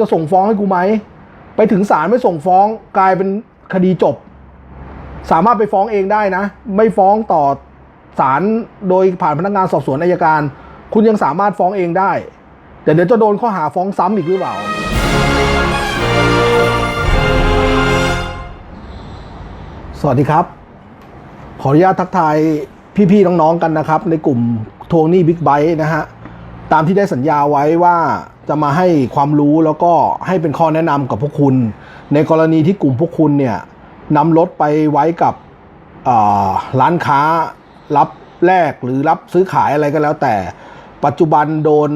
จะส่งฟ้องให้กูไหม ไปถึงศาลไม่ส่งฟ้องกลายเป็นคดีจบ สามารถไปฟ้องเองได้นะ ไม่ฟ้องต่อศาลโดยผ่านพนักงานสอบสวนอายการ คุณยังสามารถฟ้องเองได้ แต่เดี๋ยวจะโดนข้อหาฟ้องซ้ำอีกหรือเปล่า สวัสดีครับ ขออนุญาตทักทายพี่ๆน้องๆกันนะครับ ในกลุ่มทวงหนี้บิ๊กไบค์นะฮะ ตามที่ได้สัญญาไว้ว่า จะมาให้ความรู้แล้วก็ให้เป็นข้อแนะนำกับพวกคุณ ในกรณีที่กลุ่มพวกคุณเนี่ยนำรถไปไว้กับร้านค้ารับแลกหรือรับซื้อขายอะไรก็แล้วแต่ ปัจจุบันโดน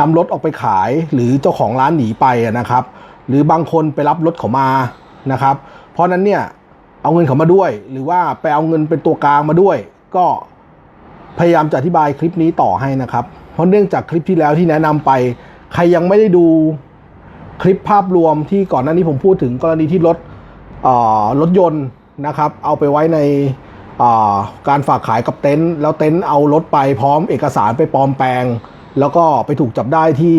นำรถออกไปขายหรือเจ้าของร้านหนีไปนะครับ หรือบางคนไปรับรถเขามานะครับ เพราะนั้นเนี่ยเอาเงินเขามาด้วย หรือว่าไปเอาเงินเป็นตัวกลางมาด้วย ก็พยายามจะอธิบายคลิปนี้ต่อให้นะครับ เพราะเนื่องจากคลิปที่แล้วที่แนะนำไป ใครยังไม่ได้ดูคลิปภาพรวมที่ก่อนหน้านี้ผมพูดถึงกรณีที่รถรถยนต์นะครับ เอาไปไว้ในการฝากขายกับเต็นท์แล้วเต็นท์เอารถไปพร้อมเอกสารไปปลอมแปลง แล้วก็ไปถูกจับได้ที่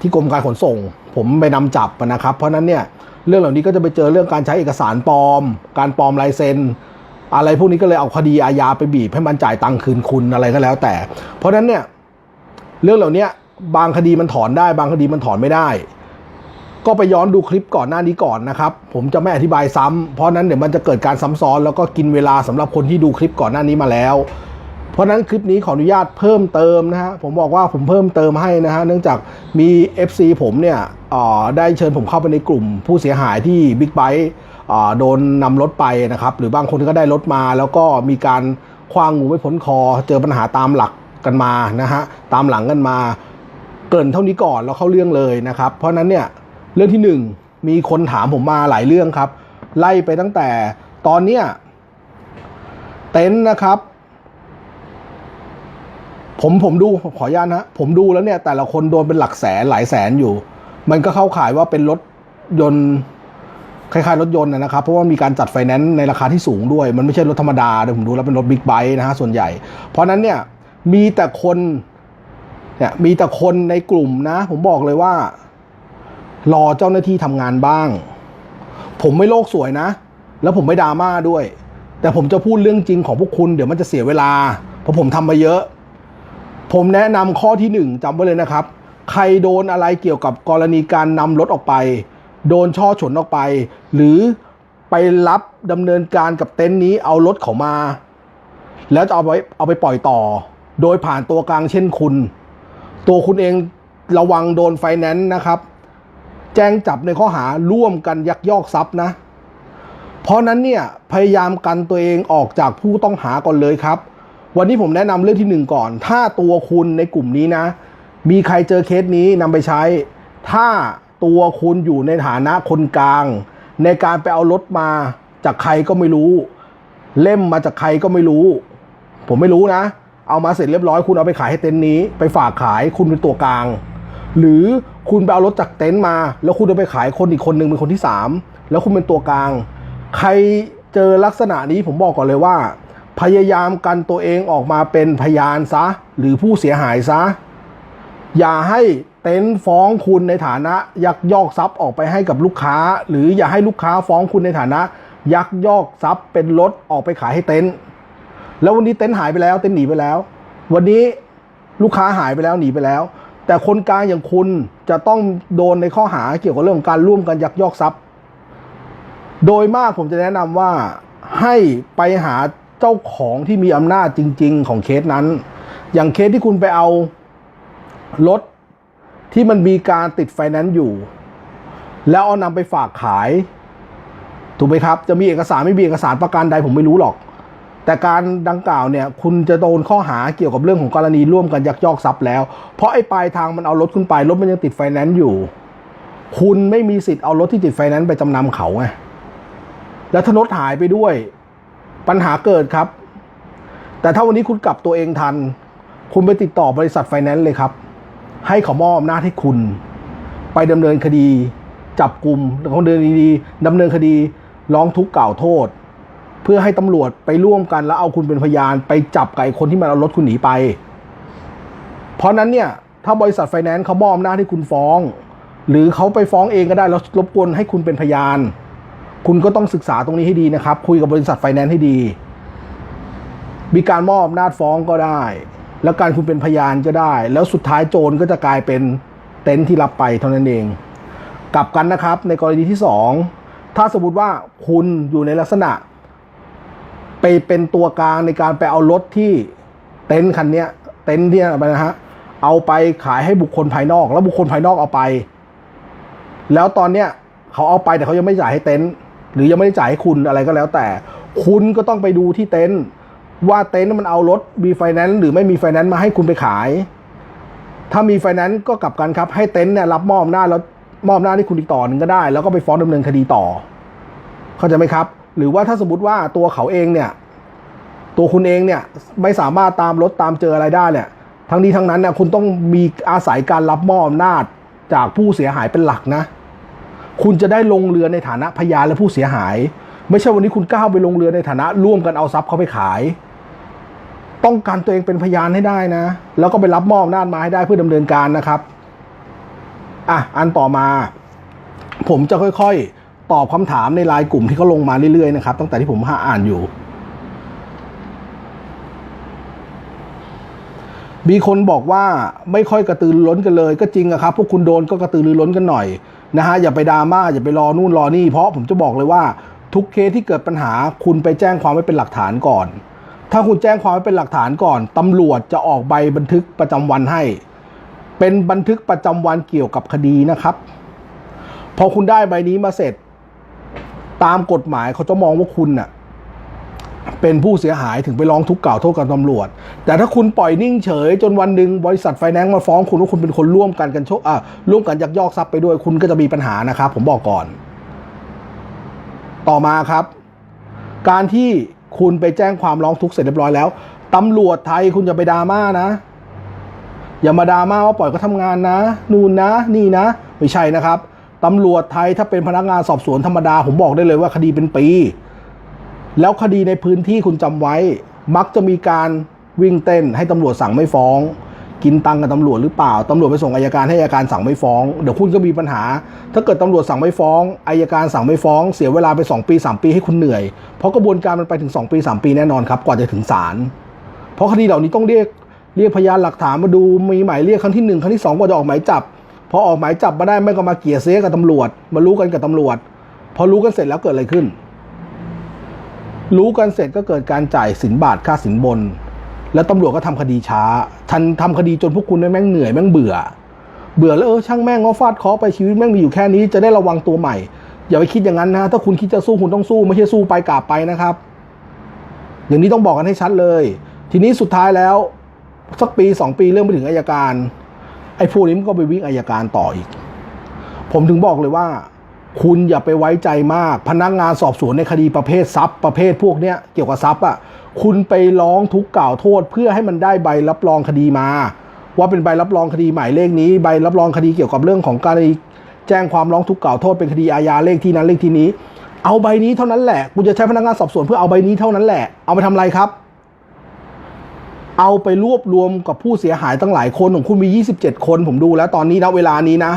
ที่กรมการขนส่ง ผมไปนำจับนะครับ เพราะนั้นเนี่ยเรื่องเหล่านี้ก็จะไปเจอเรื่องการใช้เอกสารปลอม การปลอมลายเซ็น อะไรพวกนี้ก็เลยเอาคดีอาญาไปบีบให้มันจ่ายตังค์คืนคุณอะไรก็แล้วแต่ เพราะฉะนั้นเนี่ยเรื่องเหล่านี้บางคดีมันถอนได้ บางคดีมันถอนไม่ได้ ก็ไปย้อนดูคลิปก่อนหน้านี้ก่อนนะครับ ผมจะไม่อธิบายซ้ำเพราะนั้นเดี๋ยวมันจะเกิดการซ้ำซ้อน แล้วก็กินเวลาสำหรับคนที่ดูคลิปก่อนหน้านี้มาแล้ว เพราะนั้นคลิปนี้ขออนุญาตเพิ่มเติมนะฮะผมบอกว่าผมเพิ่มเติมให้นะฮะเนื่องจากมี FC ผมเนี่ยออได้เชิญผมเข้าไปในกลุ่มผู้เสียหายที่บิ๊กไบค์ โดนนำรถไปนะครับ หรือบางคนก็ได้รถมาแล้วก็มีการคว้างงูไม่พ้นคอ เจอปัญหาตามหลักกันมานะฮะตามหลังกันมา เกินเท่านี้ก่อนแล้วเข้าเรื่องเลยนะครับ เพราะนั้นเนี่ยเรื่องที่หนึ่งมีคนถามผมมาหลายเรื่องครับ ไล่ไปตั้งแต่ตอนเนี้ยเต็นท์นะครับ ผมผมดูขออนุญาตนะผมดูแล้วเนี่ยแต่ละคนโดนเป็นหลักแสนหลายแสนอยู่ มันก็เข้าข่ายว่าเป็นรถยนต์ คล้ายๆรถยนต์นะครับ เพราะว่ามีการจัดไฟแนนซ์ในราคาที่สูงด้วย มันไม่ใช่รถธรรมดาเดี๋ยวผมดูแล้วเป็นรถบิ๊กไบค์นะฮะส่วนใหญ่ เพราะฉะนั้นเนี่ยมีแต่คนเนี่ยมีแต่คนในกลุ่มนะ ผมบอกเลยว่า รอเจ้าหน้าที่ทำงานบ้าง ผมไม่โลกสวยนะ แล้วผมไม่ดราม่าด้วย แต่ผมจะพูดเรื่องจริงของพวกคุณเดี๋ยวมันจะเสียเวลา เพราะผมทำมาเยอะ ผมแนะนำข้อที่หนึ่งจำไว้เลยนะครับ ใครโดนอะไรเกี่ยวกับกรณีการนำรถออกไป โดนช่อฉนออกไป หรือไปรับดำเนินการกับเต็นท์นี้เอารถเขามา แล้วจะเอาไปเอาไปปล่อยต่อ โดยผ่านตัวกลางเช่นคุณ ตัวคุณเองระวังโดนไฟแนนซ์นะครับ แจ้งจับในข้อหาร่วมกันยักยอกทรัพย์นะ เพราะนั้นเนี่ยพยายามกันตัวเองออกจากผู้ต้องหาก่อนเลยครับ วันนี้ผมแนะนำเรื่องที่หนึ่งก่อน ถ้าตัวคุณในกลุ่มนี้นะ มีใครเจอเคสนี้นำไปใช้ ถ้า ตัวคุณอยู่ในฐานะคนกลาง ในการไปเอารถมาจากใครก็ไม่รู้ เล่มมาจากใครก็ไม่รู้ ผมไม่รู้นะ เอามาเสร็จเรียบร้อยคุณเอาไปขายให้เต็นท์นี้ ไปฝากขายคุณเป็นตัวกลาง หรือคุณไปเอารถจากเต็นท์มา แล้วคุณเอาไปขายคนอีกคนหนึ่งเป็นคนที่สามแล้วคุณเป็นตัวกลาง ใครเจอลักษณะนี้ผมบอกก่อนเลยว่า พยายามกันตัวเองออกมาเป็นพยานซะ หรือผู้เสียหายซะ อย่าให้ เต็นท์ฟ้องคุณในฐานะยักยอกทรัพย์ออกไปให้กับลูกค้า หรืออย่าให้ลูกค้าฟ้องคุณในฐานะ ยักยอกทรัพย์เป็นรถออกไปขายให้เต็นท์แล้ววันนี้เต็นท์หายไปแล้วเต็นท์หนีไปแล้ว วันนี้ลูกค้าหายไปแล้วหนีไปแล้ว แต่คนกลางอย่างคุณจะต้องโดนในข้อหาเกี่ยวกับเรื่องของการร่วมกันยักยอกทรัพย์ โดยมากผมจะแนะนำว่าให้ไปหาเจ้าของที่มีอำนาจจริง ๆ ของเคสนั้น อย่างเคสที่คุณไปเอารถ ที่มันมีการติดไฟแนนซ์อยู่ แล้วเอานำไปฝากขาย ถูกไหมครับ จะมีเอกสารไม่มีเอกสารประกันใดผมไม่รู้หรอก แต่การดังกล่าวเนี่ย คุณจะโดนข้อหาเกี่ยวกับเรื่องของกรณีร่วมกันยักยอกทรัพย์แล้ว เพราะไอ้ปลายทางมันเอารถคุณไปรถมันยังติดไฟแนนซ์อยู่ คุณไม่มีสิทธิ์เอารถที่ติดไฟแนนซ์ไปจำนำเขาไงแล้วถ้ารถหายไปด้วย ปัญหาเกิดครับ แต่ถ้าวันนี้คุณกลับตัวเองทัน คุณไปติดต่อบริษัทไฟแนนซ์เลยครับ ให้เขามอบอำนาจให้คุณ ไปดำเนินคดี จับกลุ่มดำเนินดีดำเนินคดีร้องทุกข์กล่าวโทษ เพื่อให้ตำรวจไปร่วมกันแล้วเอาคุณเป็นพยาน ไปจับไอ้คนที่มันเอารถคุณหนีไป เพราะนั้นเนี่ยถ้าบริษัทไฟแนนซ์เขามอบอำนาจให้คุณฟ้อง หรือเขาไปฟ้องเองก็ได้แล้วรบกวนให้คุณเป็นพยาน คุณก็ต้องศึกษาตรงนี้ให้ดีนะครับ คุยกับบริษัทไฟแนนซ์ให้ดี มีการมอบอำนาจฟ้องก็ได้ แล้วการคุณเป็นพยานก็ได้ แล้วสุดท้ายโจรก็จะกลายเป็นเต็นท์ที่รับไปเท่านั้นเอง กลับกันนะครับในกรณีที่สองถ้าสมมติว่าคุณอยู่ในลักษณะ ไปเป็นตัวกลางในการไปเอารถที่เต็นท์คันเนี้ยเต็นท์เนี่ยไปนะฮะเอาไปขายให้บุคคลภายนอก แล้วบุคคลภายนอกเอาไป แล้วตอนเนี้ยเขาเอาไปแต่เขายังไม่จ่ายให้เต็นท์หรือยังไม่ได้จ่ายให้คุณอะไรก็แล้วแต่ คุณก็ต้องไปดูที่เต็นท์ ว่าเต็นท์มันเอารถมีไฟแนนซ์หรือไม่มีไฟแนนซ์มาให้คุณไปขาย ถ้ามีไฟแนนซ์ก็กลับกันครับ ให้เต็นท์เนี่ยรับมอบอำนาแล้วมอบอำนาจให้คุณอีกต่อหนึ่งก็ได้ แล้วก็ไปฟ้องดำเนินคดีต่อ เข้าใจไหมครับ หรือว่าถ้าสมมติว่าตัวเขาเองเนี่ย ตัวคุณเองเนี่ยไม่สามารถตามรถตามเจออะไรได้เนี่ย ทั้งนี้ทั้งนั้นเนี่ยคุณต้องมีอาศัยการรับมอบอำนาจจากผู้เสียหายเป็นหลักนะ คุณจะได้ลงเรือในฐานะพยานและผู้เสียหาย ไม่ใช่วันนี้คุณก้าวไปลงเรือในฐานะร่วมกันเอาทรัพย์เขาไปขาย ต้องการตัวเองเป็นพยานให้ได้นะ แล้วก็ไปรับมอบอำนาจมาให้ได้เพื่อดำเนินการนะครับอะอันต่อมา ผมจะค่อยๆ ตอบคำถามในไลน์กลุ่มที่เขาลงมาเรื่อยๆนะครับ ตั้งแต่ที่ผมหาอ่านอยู่มีคนบอกว่าไม่ค่อยกระตือรือร้นกันเลย ก็จริงอะครับพวกคุณโดนก็กระตือรือร้นกันหน่อยนะฮะอย่าไปดราม่าอย่าไปรอนู่นรอนี่เพราะผมจะบอกเลยว่า ทุกเคสที่เกิดปัญหาคุณไปแจ้งความไว้เป็นหลักฐานก่อน ถ้าคุณแจ้งความไว้เป็นหลักฐานก่อนตำรวจจะออกใบบันทึกประจำวันให้ เป็นบันทึกประจำวันเกี่ยวกับคดีนะครับ พอคุณได้ใบนี้มาเสร็จ ตามกฎหมายเขาจะมองว่าคุณน่ะเป็นผู้เสียหายถึงไปร้องทุกข์กล่าวโทษกับตำรวจ แต่ถ้าคุณปล่อยนิ่งเฉย จนวันหนึ่งบริษัทไฟแนนซ์มาฟ้องคุณว่าคุณเป็นคนร่วมกันกันโชคอะร่วมกันยักยอกทรัพย์ไปด้วยคุณก็จะมีปัญหานะครับ ผมบอกก่อน ต่อมาครับ การที่ คุณไปแจ้งความร้องทุกข์เสร็จเรียบร้อยแล้วตำรวจไทยคุณอย่าไปดราม่านะ อย่ามาดราม่าว่าปล่อยก็ทำงานนะ นู่นนะ นี่นะ ไม่ใช่นะครับตำรวจไทยถ้าเป็นพนักงานสอบสวนธรรมดา ผมบอกได้เลยว่าคดีเป็นปี แล้วคดีในพื้นที่คุณจำไว้ มักจะมีการวิ่งเต้นให้ตำรวจสั่งไม่ฟ้อง กินตังกับตำรวจหรือเปล่าตำรวจไปส่งอายการให้อายการสั่งไม่ฟ้อง เดี๋ยวคุณก็มีปัญหา ถ้าเกิดตำรวจสั่งไม่ฟ้องอายการสั่งไม่ฟ้อง เสียเวลาไป 2 ปี 3 ปีให้คุณเหนื่อย เพราะกระบวนการมันไปถึง 2 ปี 3 ปีแน่นอนครับกว่าจะถึงศาลเพราะคดีเหล่านี้ต้องเรียกเรียกพยานหลักฐานมาดูมีหมายเรียกครั้งที่หนึ่งครั้งที่สองกว่าจะออกหมายจับพอออกหมายจับมาได้ไม่ก็มาเกลี่ยเสียกับตำรวจ มารู้กันกับตำรวจ พอรู้กันเสร็จแล้วเกิดอะไรขึ้น รู้กันเสร็จก็เกิดการจ่ายสินบาทค่าสินบน แล้วตำรวจก็ทำคดีช้า ทันทำคดีจนพวกคุณแม่งเหนื่อยแม่งเบื่อ เบื่อแล้วเออช่างแม่งก็ฟาดเคอไปชีวิตแม่งมีอยู่แค่นี้จะได้ระวังตัวใหม่ อย่าไปคิดอย่างนั้นนะถ้าคุณคิดจะสู้คุณต้องสู้ไม่ใช่สู้ไปกราบไปนะครับ อย่างนี้ต้องบอกกันให้ชัดเลย ทีนี้สุดท้ายแล้วสักปีสองปีเรื่องไปถึงอายการ ไอ้พวกนี้มันก็ไปวิ่งอายการต่ออีก ผมถึงบอกเลยว่า คุณอย่าไปไว้ใจมาก พนักงานสอบสวนในคดีประเภททรัพย์ประเภทพวกเนี้ยเกี่ยวกับทรัพย์อะ คุณไปร้องทุกข์กล่าวโทษ เพื่อให้มันได้ใบรับรองคดีมา ว่าเป็นใบรับรองคดีหมายเลขนี้ ใบรับรองคดีเกี่ยวกับเรื่องของการแจ้งความร้องทุกข์กล่าวโทษเป็นคดีอาญาเลขที่นั้นเลขที่นี้ เอาใบนี้เท่านั้นแหละคุณจะใช้พนักงานสอบสวนเพื่อเอาใบนี้เท่านั้นแหละ เอาไปทำอะไรครับ เอาไปรวบรวมกับผู้เสียหายตั้งหลายคนของคุณมี 27 คนผมดูแล้วตอนนี้นะเวลานี้นะ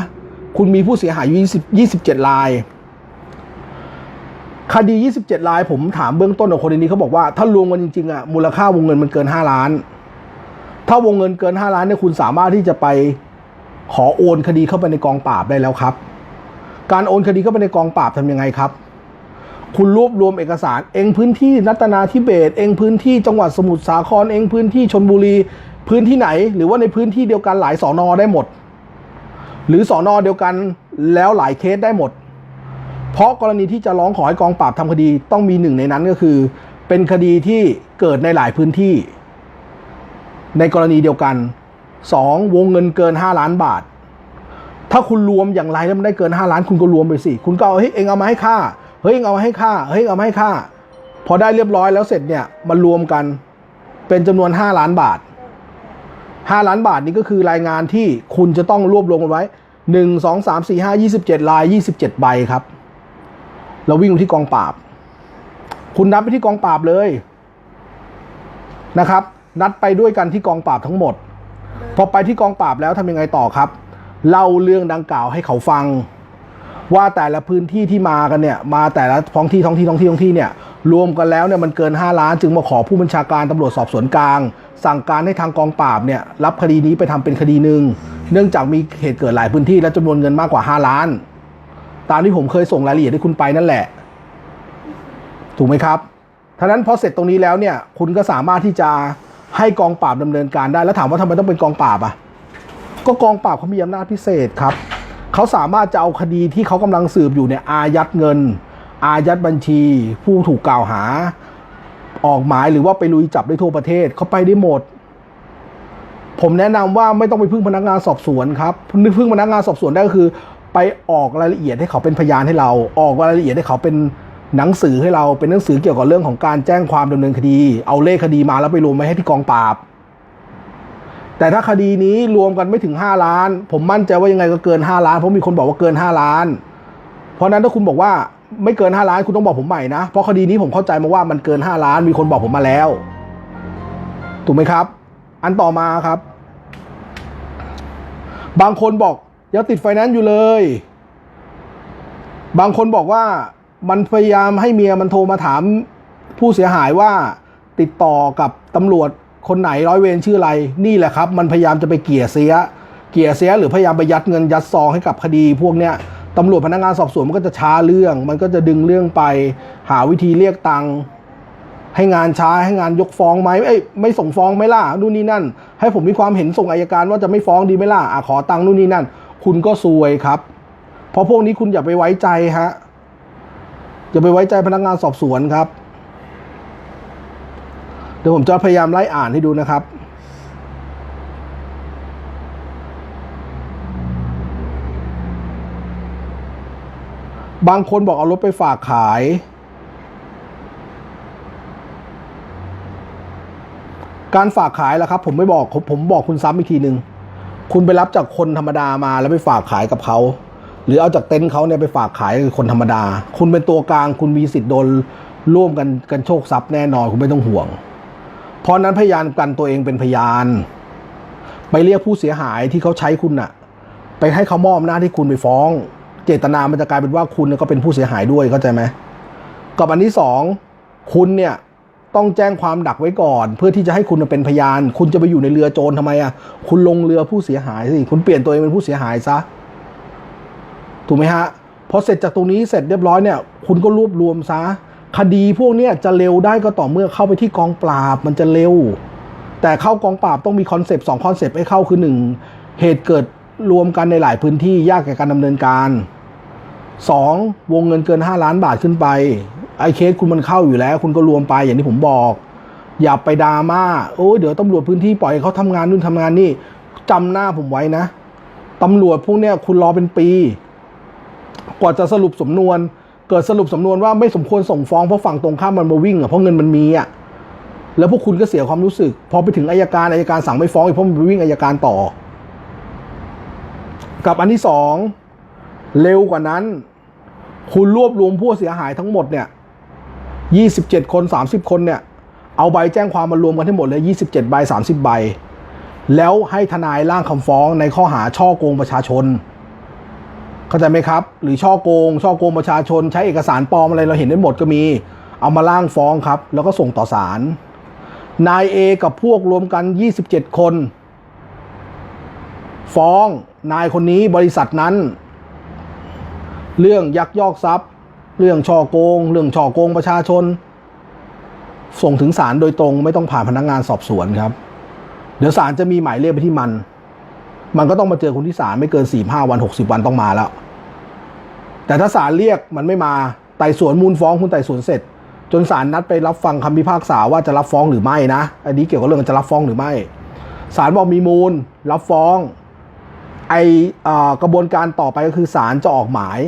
คุณมีผู้เสียหายอยู่20 27ราย คดี 27ราย ผมถามเบื้องต้นของคนนี้เขาบอกว่าถ้ารวมกันจริงๆอะมูลค่าวงเงินมันเกิน 5 ล้าน ถ้าวงเงินเกิน 5 ล้านเนี่ยคุณสามารถที่จะไปขอโอนคดีเข้าไปในกองปราบได้แล้วครับ การโอนคดีเข้าไปในกองปราบทำยังไงครับ คุณรวบรวมเอกสาร เองพื้นที่รัตนาธิเบศเองพื้นที่จังหวัดสมุทรสาครเองพื้นที่ชนบุรี พื้นที่ไหน หรือว่าในพื้นที่เดียวกันหลายสอนอได้หมด หรือสอนอเดียวกันแล้วหลายเคสได้หมด เพราะกรณีที่จะร้องขอให้กองปราบทำคดีต้องมีหนึ่งในนั้นก็คือ เป็นคดีที่เกิดในหลายพื้นที่ ในกรณีเดียวกันสองวงเงินเกิน 5 ล้านบาท ถ้าคุณรวมอย่างไรแล้วมันได้เกิน 5 ล้านคุณก็รวมไปสิ คุณก็เอาเฮ้ยเองเอามาให้ค่าเฮ้ยเองเอามาให้ค่าเฮ้ยเอามาให้ค่า พอได้เรียบร้อยแล้วเสร็จเนี่ยมันรวมกันเป็นจำนวน 5 ล้านบาท 5 ล้านบาทนี้ก็คือรายงานที่คุณจะต้องรวบรวมกันไว้ 1 2 3 4 5 27ลาย 27 ใบครับ เราวิ่งไปที่กองปราบ คุณนัดไปที่กองปราบเลยนะครับ นัดไปด้วยกันที่กองปราบทั้งหมด พอไปที่กองปราบแล้วทำยังไงต่อครับ เล่าเรื่องดังกล่าวให้เขาฟัง ว่าแต่ละพื้นที่ที่มากันเนี่ย มาแต่ละท้องที่ท้องที่ท้องที่ท้องที่เนี่ย รวมกันแล้วเนี่ยมันเกิน 5 ล้าน จึงมาขอผู้บัญชาการตำรวจสอบสวนกลาง สั่งการให้ทางกองปราบเนี่ยรับคดีนี้ไปทำเป็นคดีหนึ่งเนื่องจากมีเหตุเกิดหลายพื้นที่และจำนวนเงินมากกว่า 5 ล้าน ตามที่ผมเคยส่งรายละเอียดให้คุณไปนั่นแหละ ถูกไหมครับท่านั้นพอเสร็จตรงนี้แล้วเนี่ย คุณก็สามารถที่จะให้กองปราบดำเนินการได้ แล้วถามว่าทำไมต้องเป็นกองปราบอะ ก็กองปราบเขามีอำนาจพิเศษครับเขาสามารถจะเอาคดีที่เขากำลังสืบอยู่เนี่ยอายัดเงิน อายัดบัญชี ผู้ถูกกล่าวหา ออกหมายหรือว่าไปลุยจับได้ทั่วประเทศเขาไปได้หมด ผมแนะนำว่าไม่ต้องไปพึ่งพนักงานสอบสวนครับนึกพึ่งพนักงานสอบสวนได้ก็คือ ไปออกรายละเอียดให้เขาเป็นพยานให้เรา ออกรายละเอียดให้เขาเป็นหนังสือให้เราเป็นหนังสือเกี่ยวกับเรื่องของการแจ้งความดำเนินคดี เอาเลขคดีมาแล้วไปรวมไว้ให้ที่กองปราบ แต่ถ้าคดีนี้รวมกันไม่ถึง 5 ล้าน ผมมั่นใจว่ายังไงก็เกิน 5 ล้านเพราะมีคนบอกว่าเกิน 5 ล้าน เพราะฉะนั้นถ้าคุณบอกว่าไม่เกิน 5 ล้านคุณต้องบอกผมใหม่นะ เพราะคดีนี้ผมเข้าใจมาว่ามันเกิน 5 ล้าน มีคนบอกผมมาแล้ว ถูกไหมครับ อันต่อมาครับ บางคนบอก ยังติดไฟแนนซ์อยู่เลย บางคนบอกว่ามันพยายามให้เมียมันโทรมาถามผู้เสียหายว่าติดต่อกับตำรวจคนไหนร้อยเวรชื่ออะไร นี่แหละครับ มันพยายามจะไปเกลี่ยเสีย เกลี่ยเสียหรือพยายามไปยัดเงินยัดซองให้กับคดีพวกเนี้ยตำรวจพนักงานสอบสวนมันก็จะช้าเรื่อง มันก็จะดึงเรื่องไป หาวิธีเรียกตังค์ให้งานช้าให้งานยกฟ้องไหมเอ้ยไม่ส่งฟ้องไหมล่ะนู่นนี่นั่น ให้ผมมีความเห็นส่งอายการว่าจะไม่ฟ้องดีไหมล่ะอะขอตังค์นู่นนี่นั่น คุณก็ซวยครับ เพราะพวกนี้คุณอย่าไปไว้ใจฮะอย่าไปไว้ใจพนักงานสอบสวนครับ เดี๋ยวผมจะพยายามไล่อ่านให้ดูนะครับบางคนบอกเอารถไปฝากขาย การฝากขายล่ะครับ ผมไม่บอกผมผมบอกคุณซ้ำอีกทีหนึ่ง คุณไปรับจากคนธรรมดามาแล้วไปฝากขายกับเขา หรือเอาจากเต็นท์เขาเนี่ยไปฝากขายกับคนธรรมดา คุณเป็นตัวกลาง คุณมีสิทธิ์โดนร่วมกันกันโชคทรัพย์แน่นอนคุณไม่ต้องห่วง เพราะนั้นพยานกันตัวเองเป็นพยาน ไปเรียกผู้เสียหายที่เขาใช้คุณน่ะ ไปให้เขามอบหน้าที่คุณไปฟ้อง เจตนามันจะกลายเป็นว่าคุณก็เป็นผู้เสียหายด้วยเข้าใจไหมกับอันที่สองคุณเนี่ย ต้องแจ้งความดักไว้ก่อน เพื่อที่จะให้คุณเป็นพยาน คุณจะไปอยู่ในเรือโจรทำไมอะคุณลงเรือผู้เสียหายสิคุณเปลี่ยนตัวเองเป็นผู้เสียหายซะถูกไหมฮะพอเสร็จจากตรงนี้เสร็จเรียบร้อยเนี่ย คุณก็รวบรวมซะคดีพวกเนี้ยจะเร็วได้ก็ต่อเมื่อเข้าไปที่กองปราบมันจะเร็ว แต่เข้ากองปราบต้องมีคอนเซปต์สองคอนเซปต์ให้เข้าคือหนึ่งเหตุเกิดรวมกันในหลายพื้นที่ยากแก่การดำเนินการสองวงเงินเกิน 5 ล้านบาทขึ้นไป ไอเคสคุณมันเข้าอยู่แล้ว คุณก็รวมไปอย่างที่ผมบอก อย่าไปดราม่าโอ้ยเดี๋ยวตำรวจพื้นที่ปล่อยเขาทำงานนู่นทำงานนี่จำหน้าผมไว้นะตำรวจพวกเนี้ยคุณรอเป็นปี กว่าจะสรุปสำนวน เกิดสรุปสำนวนว่าไม่สมควรส่งฟ้องเพราะฝั่งตรงข้ามมันมาวิ่งอะเพราะเงินมันมีอะแล้วพวกคุณก็เสียความรู้สึก พอไปถึงอายการอายการสั่งไม่ฟ้องอีกเพราะมันไปวิ่งอายการต่อ กับอันที่สองเร็วกว่านั้น คุณรวบรวมผู้เสียหายทั้งหมดเนี่ย ยี่สิบเจ็ดคนสามสิบคนเนี่ย เอาใบแจ้งความมารวมกันทั้งหมดเลยยี่สิบเจ็ดใบสามสิบใบ แล้วให้ทนายร่างคำฟ้องในข้อหาช่อโกงประชาชน เข้าใจไหมครับ หรือช่อโกง ช่อโกงประชาชน ใช้เอกสารปลอมอะไรเราเห็นได้หมดก็มี เอามาล่างฟ้องครับ แล้วก็ส่งต่อศาล นายเอกับพวกรวมกัน 27 คน ฟ้องนายคนนี้บริษัทนั้น เรื่องยักยอกทรัพย์ เรื่องช่อโกง เรื่องช่อโกงประชาชน ส่งถึงศาลโดยตรงไม่ต้องผ่านพนักงานสอบสวนครับ เดี๋ยวศาลจะมีหมายเรียกไปที่มัน มันก็ต้องมาเจอคนที่ศาลไม่เกินสี่ห้าวันหกสิบวันต้องมาแล้ว แต่ถ้าศาลเรียกมันไม่มาไต่สวนมูลฟ้องคุณไต่สวนเสร็จ จนศาลนัดไปรับฟังคำพิพากษาว่าจะรับฟ้องหรือไม่นะ อันนี้เกี่ยวกับเรื่องจะรับฟ้องหรือไม่ศาลบอกมีมูล รับฟ้องไออกระบวนการต่อไปก็คือศาลจะออกหมาย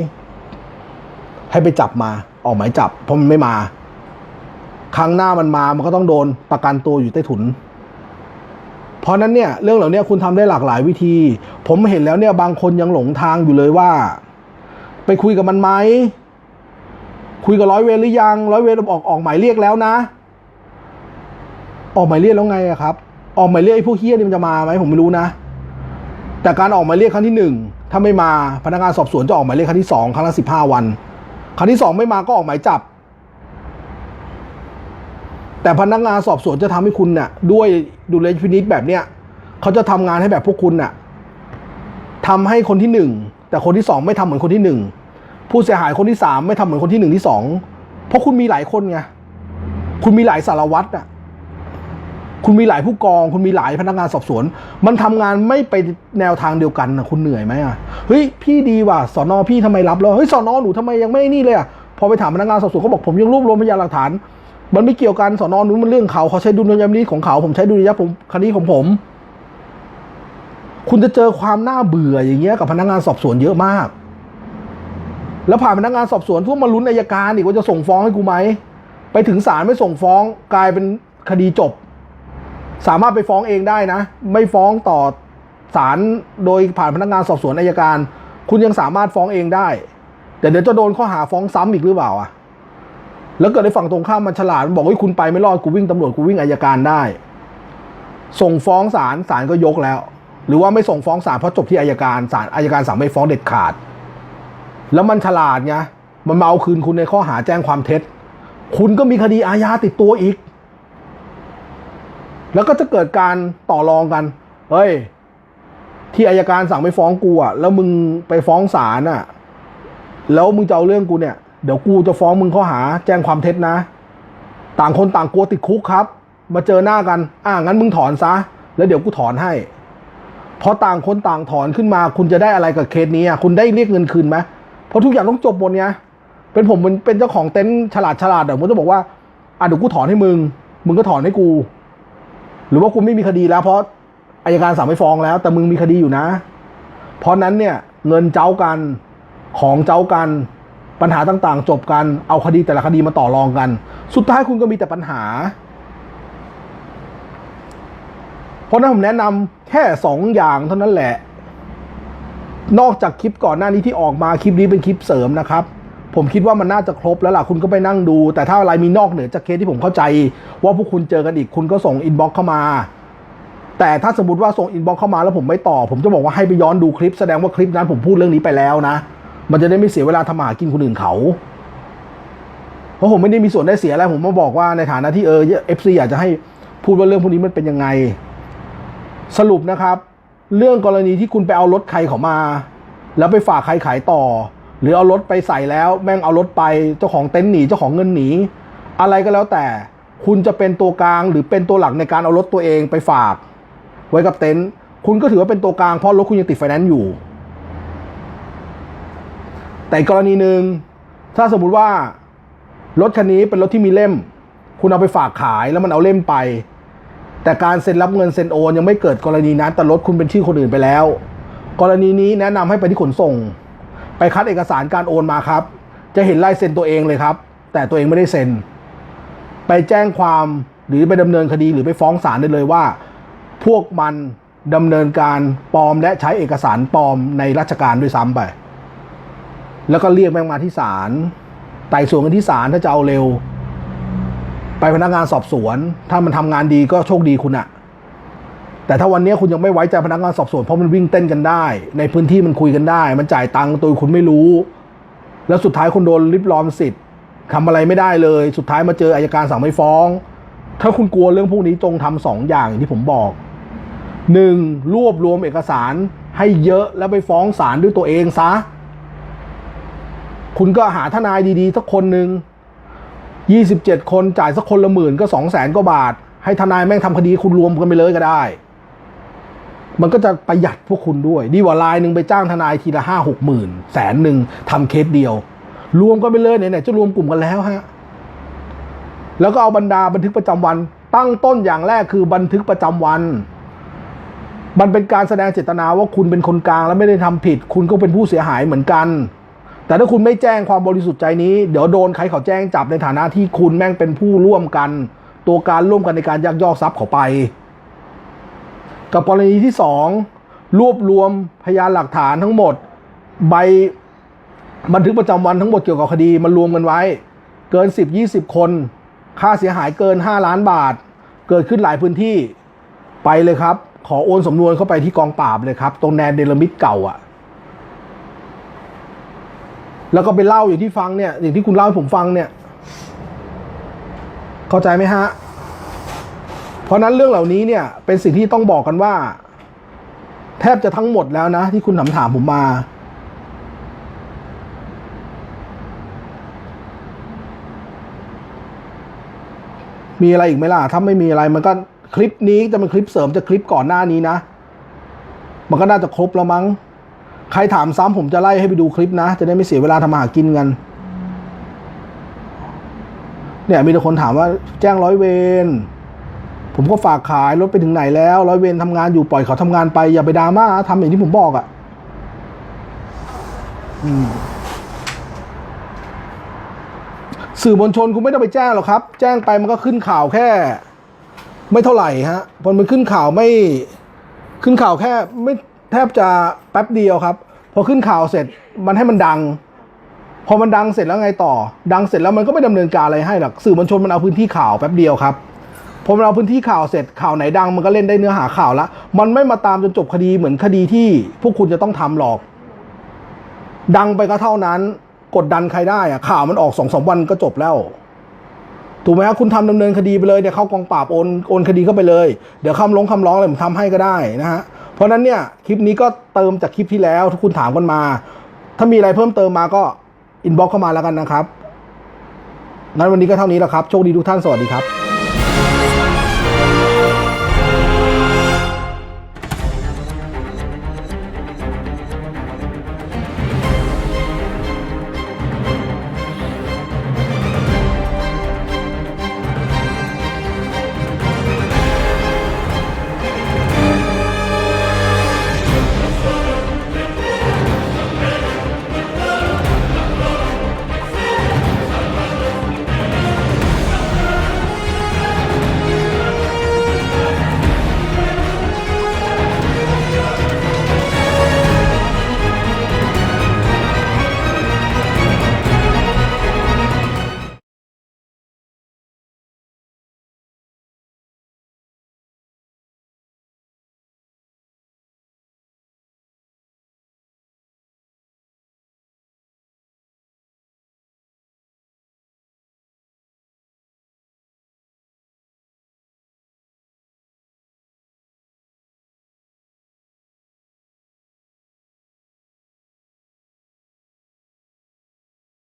ให้ไปจับมาออกหมายจับ เพราะมันไม่มา ครั้งหน้ามันมามันก็ต้องโดนประกันตัวอยู่ใต้ถุน เพราะนั้นเนี่ยเรื่องเหล่านี้คุณทำได้หลากหลายวิธี ผมเห็นแล้วเนี่ยบางคนยังหลงทางอยู่เลยว่า ไปคุยกับมันไหมคุยกับร้อยเวรหรือยัง ร้อยเวรออกออกหมายเรียกแล้วนะ ออกหมายเรียกแล้วไงครับ ออกหมายเรียกไอ้พวกเฮี้ยนี่มันจะมาไหมผมไม่รู้นะ แต่การออกหมายเรียกครั้งที่หนึ่งถ้าไม่มาพนักงานสอบสวนจะออกหมายเรียกครั้งที่สองครั้งละสิบห้าวัน ครั้งที่สองไม่มาก็ออกหมายจับ แต่พนักงานสอบสวนจะทำให้คุณเนี่ยด้วยดูเลยพินิษแบบเนี้ยเขาจะทำงานให้แบบพวกคุณน่ะทำให้คนที่หนึ่งแต่คนที่สองไม่ทำเหมือนคนที่หนึ่งผู้เสียหายคนที่สามไม่ทำเหมือนคนที่หนึ่งที่สองเพราะคุณมีหลายคนไงคุณมีหลายสารวัตรอะ คุณมีหลายผู้กอง คุณมีหลายพนักงานสอบสวน มันทำงานไม่ไปแนวทางเดียวกันนะคุณเหนื่อยไหมอะเฮ้ยพี่ดีว่ะสอนอพี่ทำไมรับแล้วเฮ้ยสอนอหนูทำไมยังไม่นี่เลยอะพอไปถามพนักงานสอบสวนเขาบอกผมยังรวบรวมพยานหลักฐาน มันไม่เกี่ยวกันสอนอนู้นมันเรื่องเขาเขาใช้ดุลยพินิจของเขาผมใช้ดุลยพินิจคดีของผม คุณจะเจอความน่าเบื่ออย่างเงี้ยกับพนักงานสอบสวนเยอะมาก แล้วผ่านพนักงานสอบสวนทุกมาลุ้นอายการอีกว่าจะส่งฟ้องให้กูไหมไปถึงศาลไม่ส่งฟ้องกลายเป็นคดีจบ สามารถไปฟ้องเองได้นะ ไม่ฟ้องต่อศาลโดยผ่านพนักงานสอบสวนอายการ คุณยังสามารถฟ้องเองได้ แต่เดี๋ยวจะโดนข้อหาฟ้องซ้ำอีกหรือเปล่าอะแล้วเกิดในฝั่งตรงข้ามมันฉลาดมันบอกว่าคุณไปไม่รอดกูวิ่งตำรวจกูวิ่งอายการได้ ส่งฟ้องศาลศาลก็ยกแล้ว หรือว่าไม่ส่งฟ้องศาลเพราะจบที่อายการศาลอายการสั่งไม่ฟ้องเด็ดขาด แล้วมันฉลาดไงมันมาเอาคืนคุณในข้อหาแจ้งความเท็จ คุณก็มีคดีอาญาติดตัวอีก แล้วก็จะเกิดการต่อรองกัน เฮ้ย ที่อายการสั่งไม่ฟ้องกูอะ แล้วมึงไปฟ้องศาลอะ แล้วมึงจะเอาเรื่องกูเนี่ย เดี๋ยวกูจะฟ้องมึงข้อหา แจ้งความเท็จนะ ต่างคนต่างกลัวติดคุกครับ มาเจอหน้ากัน อ่างั้นมึงถอนซะ แล้วเดี๋ยวกูถอนให้พอต่างคนต่างถอนขึ้นมา คุณจะได้อะไรกับเคสนี้อะ คุณได้เรียกเงินคืนไหมเพราะทุกอย่างต้องจบหมดไงเป็นผมเป็นเป็นเจ้าของเต็นท์ฉลาดฉลาดเดี๋ยวผมจะบอกว่า อะเดี๋ยวกูถอนให้มึง มึงก็ถอนให้กู หรือว่ากูไม่มีคดีแล้ว เพราะอายการสั่งไม่ฟ้องแล้ว แต่มึงมีคดีอยู่นะ เพราะนั้นเนี่ยเงินเจ้ากันของเจ้ากันปัญหาต่างๆ จบกันเอาคดีแต่ละคดีมาต่อรองกัน สุดท้ายคุณก็มีแต่ปัญหา เพราะนั้นผมแนะนำแค่สองอย่างเท่านั้นแหละ นอกจากคลิปก่อนหน้านี้ที่ออกมาคลิปนี้เป็นคลิปเสริมนะครับ ผมคิดว่ามันน่าจะครบแล้วล่ะคุณก็ไปนั่งดู แต่ถ้าอะไรมีนอกเหนือจากเคสที่ผมเข้าใจ ว่าพวกคุณเจอกันอีกคุณก็ส่งอินบ็อกเข้ามา แต่ถ้าสมมติว่าส่งอินบ็อกเข้ามาแล้วผมไม่ตอบผมจะบอกว่าให้ไปย้อนดูคลิปแสดงว่าคลิปนั้นผมพูดเรื่องนี้ไปแล้วนะ มันจะได้ไม่เสียเวลาทำหากินคนอื่นเขาเพราะผมไม่ได้มีส่วนได้เสียอะไรผมมาบอกว่าในฐานะที่เออเอฟซีอยากจะให้พูดว่าเรื่องพวกนี้มันเป็นยังไง สรุปนะครับ เรื่องกรณีที่คุณไปเอารถใครเขามา แล้วไปฝากใครขายต่อ หรือเอารถไปใส่แล้วแม่งเอารถไปเจ้าของเต็นท์หนีเจ้าของเงินหนี อะไรก็แล้วแต่คุณจะเป็นตัวกลางหรือเป็นตัวหลักในการเอารถตัวเองไปฝาก ไว้กับเต็นท์คุณก็ถือว่าเป็นตัวกลางเพราะรถคุณยังติดไฟแนนซ์อยู่ แต่กรณีหนึ่งถ้าสมมุติว่ารถคันนี้เป็นรถที่มีเล่ม คุณเอาไปฝากขายแล้วมันเอาเล่มไป แต่การเซ็นรับเงินเซ็นโอนยังไม่เกิดกรณีนั้นแต่รถคุณเป็นชื่อคนอื่นไปแล้ว กรณีนี้แนะนำให้ไปที่ขนส่ง ไปคัดเอกสารการโอนมาครับ จะเห็นลายเซ็นตัวเองเลยครับ แต่ตัวเองไม่ได้เซ็น ไปแจ้งความหรือไปดำเนินคดีหรือไปฟ้องศาลได้เลยว่า พวกมันดำเนินการปลอมและใช้เอกสารปลอมในราชการด้วยซ้ำไป แล้วก็เรียกแม่งมาที่ศาลไต่สวนกันที่ศาลถ้าจะเอาเร็ว ไปพนักงานสอบสวน ถ้ามันทำงานดีก็โชคดีคุณอะ แต่ถ้าวันนี้คุณยังไม่ไว้ใจพนักงานสอบสวนเพราะมันวิ่งเต้นกันได้ ในพื้นที่มันคุยกันได้ มันจ่ายตังค์ตัวคุณไม่รู้ แล้วสุดท้ายคุณโดนริบรอมสิทธิ์ทำอะไรไม่ได้เลย สุดท้ายมาเจออายการสั่งไม่ฟ้อง ถ้าคุณกลัวเรื่องพวกนี้จงทำสองอย่างอย่างที่ผมบอกหนึ่งรวบรวมเอกสารให้เยอะแล้วไปฟ้องศาลด้วยตัวเองซะ คุณก็หาทนายดีๆ สักคนหนึ่งยี่สิบเจ็ดคนจ่ายสักคนละหมื่นก็สองแสนกว่าบาท ให้ทนายแม่งทำคดีคุณรวมกันไปเลยก็ได้ มันก็จะประหยัดพวกคุณด้วย ดีกว่าลายหนึ่งไปจ้างทนายทีละห้าหกหมื่นแสนหนึ่งทำเคสเดียว รวมกันไปเลยไหนๆจะรวมกลุ่มกันแล้วฮะ แล้วก็เอาบรรดาบันทึกประจำวัน ตั้งต้นอย่างแรกคือบันทึกประจำวัน มันเป็นการแสดงเจตนาว่าคุณเป็นคนกลางและไม่ได้ทำผิด คุณก็เป็นผู้เสียหายเหมือนกัน แต่ถ้าคุณไม่แจ้งความบริสุทธิ์ใจนี้ เดี๋ยวโดนใครเขาแจ้งจับในฐานะที่คุณแม่งเป็นผู้ร่วมกัน ตัวการร่วมกันในการยักยอกทรัพย์เขาไป กับกรณีที่สองรวบรวมพยานหลักฐานทั้งหมด ใบบันทึกประจำวันทั้งหมดเกี่ยวกับคดีมันรวมกันไว้ เกิน 10 20 คน ค่าเสียหายเกิน 5 ล้านบาท เกิดขึ้นหลายพื้นที่ไปเลยครับ ขอโอนสำนวนเข้าไปที่กองปราบเลยครับ ตรงแนนเดลมิดเก่าอะ่ะแล้วก็ไปเล่าอย่างที่ฟังเนี่ย อย่างที่คุณเล่าให้ผมฟังเนี่ย เข้าใจไหมฮะ เพราะนั้นเรื่องเหล่านี้เนี่ยเป็นสิ่งที่ต้องบอกกันว่า แทบจะทั้งหมดแล้วนะ ที่คุณถามถามผมมามีอะไรอีกไหมล่ะ ถ้าไม่มีอะไรมันก็คลิปนี้จะเป็นคลิปเสริมจากคลิปก่อนหน้านี้นะ มันก็น่าจะครบแล้วมั้ง ใครถามซ้ำผมจะไล่ให้ไปดูคลิปนะ จะได้ไม่เสียเวลาทำมาหากินกัน เนี่ยมีแต่คนถามว่าแจ้งร้อยเวร ผมก็ฝากขายรถไปถึงไหนแล้วร้อยเวรทำงานอยู่ปล่อยเขาทำงานไปอย่าไปดราม่าทำอย่างที่ผมบอกอะ่ะสื่อมวลชนคุณไม่ต้องไปแจ้งหรอกครับ แจ้งไปมันก็ขึ้นข่าวแค่ ไม่เท่าไหร่ฮะพอมันขึ้นข่าวไม่ขึ้นข่าวแค่ ไม่แทบจะแป๊บเดียวครับ พอขึ้นข่าวเสร็จมันให้มันดัง พอมันดังเสร็จแล้วไงต่อ ดังเสร็จแล้วมันก็ไม่ดำเนินการอะไรให้หรอกสื่อมวลชนมันเอาพื้นที่ข่าวแป๊บเดียวครับ พอมันเอาพื้นที่ข่าวเสร็จข่าวไหนดังมันก็เล่นได้เนื้อหาข่าวละมันไม่มาตามจนจบคดีเหมือนคดีที่พวกคุณจะต้องทำหรอก ดังไปก็เท่านั้น กดดันใครได้อะข่าวมันออกสองสามวันก็จบแล้วถูกไหมครับคุณทำดำเนินคดีไปเลยเดี๋ยวเข้ากองปราบโอนโอนคดีเข้าไปเลย เดี๋ยวคำร้องคำร้องอะไรผมทำให้ก็ได้นะฮะเพราะนั้นเนี่ยคลิปนี้ก็เติมจากคลิปที่แล้วที่คุณถามกันมา ถ้ามีอะไรเพิ่มเติมมาก็อินบ็อกเข้ามาแล้วกันนะครับงั้นวันนี้ก็เท่านี้แหละครับ โชคดีทุกท่านสวัสดีครับ